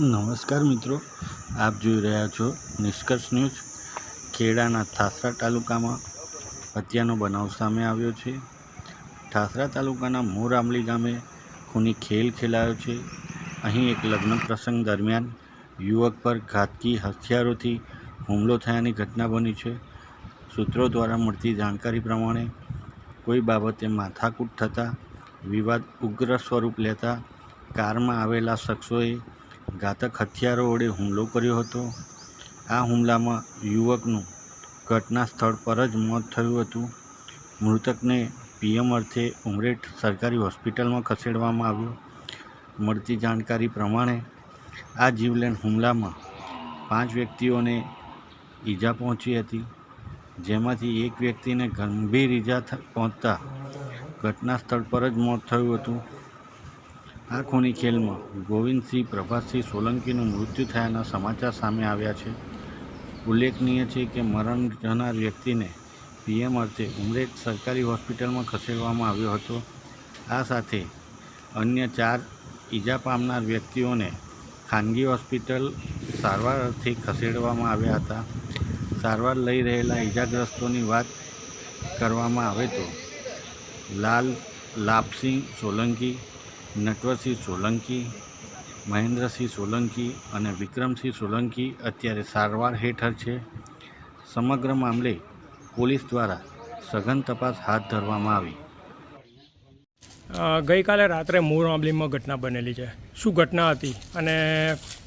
નમસ્કાર મિત્રો, આપ જોઈ રહ્યા છો નિષ્કર્ષ ન્યૂઝ. ખેડાના ઠાસરા તાલુકામાં હત્યાનો બનાવ સામે આવ્યો છે. ઠાસરા તાલુકાના મોર આંબલી ગામે ખૂની ખેલ ખેલાયો છે. અહીં એક લગ્ન પ્રસંગ દરમિયાન યુવક પર ઘાતકી હથિયારોથી હુમલો થયાની ઘટના બની છે. સૂત્રો દ્વારા મળતી જાણકારી પ્રમાણે કોઈ બાબતે માથાકૂટ થતાં વિવાદ ઉગ્ર સ્વરૂપ લેતા કારમાં આવેલા શખ્સોએ ઘાતક હથિયારો વડે હુમલો કર્યો હતો. આ હુમલામાં યુવકનું ઘટના સ્થળ પર જ મોત થયું હતું. મૃતકને પીએમ અર્થે ઉમરેઠ સરકારી હોસ્પિટલમાં ખસેડવામાં આવ્યો. મળતી જાણકારી પ્રમાણે આ જીવલેણ હુમલામાં પાંચ વ્યક્તિઓને ઈજા પહોંચી હતી. જેમાંથી એક વ્યક્તિને ગંભીર ઈજા પહોંચતા ઘટના સ્થળ પર જ મોત થયું હતું. આ ખૂની ખેલમાં ગોવિંદસિંહ પ્રભાતસિંહ સોલંકીનું મૃત્યુ થયાના સમાચાર સામે આવ્યા છે. ઉલ્લેખનીય છે કે મરણ જનાર વ્યક્તિને પીએમ અર્થે ઉમરેઠ સરકારી હોસ્પિટલમાં ખસેડવામાં આવ્યો હતો. આ સાથે અન્ય ચાર ઈજા પામનાર વ્યક્તિઓને ખાનગી હોસ્પિટલ સારવાર અર્થે ખસેડવામાં આવ્યા હતા. સારવાર લઈ રહેલા ઈજાગ્રસ્તોની વાત કરવામાં આવે તો લાલ લાપસિંહ સોલંકી નટવરસિંહ સોલંકી મહેન્દ્રસિંહ સોલંકી અને વિક્રમસિંહ સોલંકી અત્યારે સારવાર હેઠળ છે. સમગ્ર મામલે પોલીસ દ્વારા સઘન તપાસ હાથ ધરવામાં આવી. ગઈકાલે રાત્રે મોર આંબલીમાં ઘટના બનેલી છે. શું ઘટના હતી અને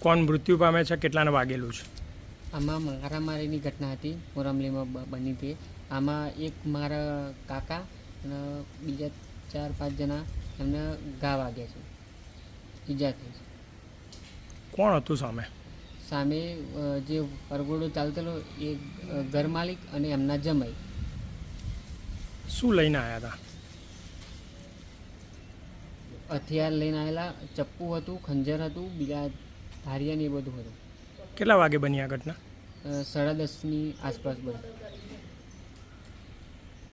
કોણ મૃત્યુ પામે છે કેટલાને વાગેલું છે? આમાં મારામારીની ઘટના હતી મોરામલીમાં બની હતી આમાં એક મારા કાકા અને બીજા ચાર પાંચ જણા એમને ઘા વાગ્યા છે. ઈજા થઈ છે. કોણ હતું સામે? સામે જે પરગોડો ચાલતેલો એ ઘર માલિક અને એમના જમાઈ. શું લઈને આવ્યા હતા હથિયાર લઈને આવેલા ચપ્પુ હતું ખંજર હતું બીજા ધારિયા ને એ બધું હતું. કેટલા વાગે બની આ ઘટના? સાડા દસની આસપાસ બની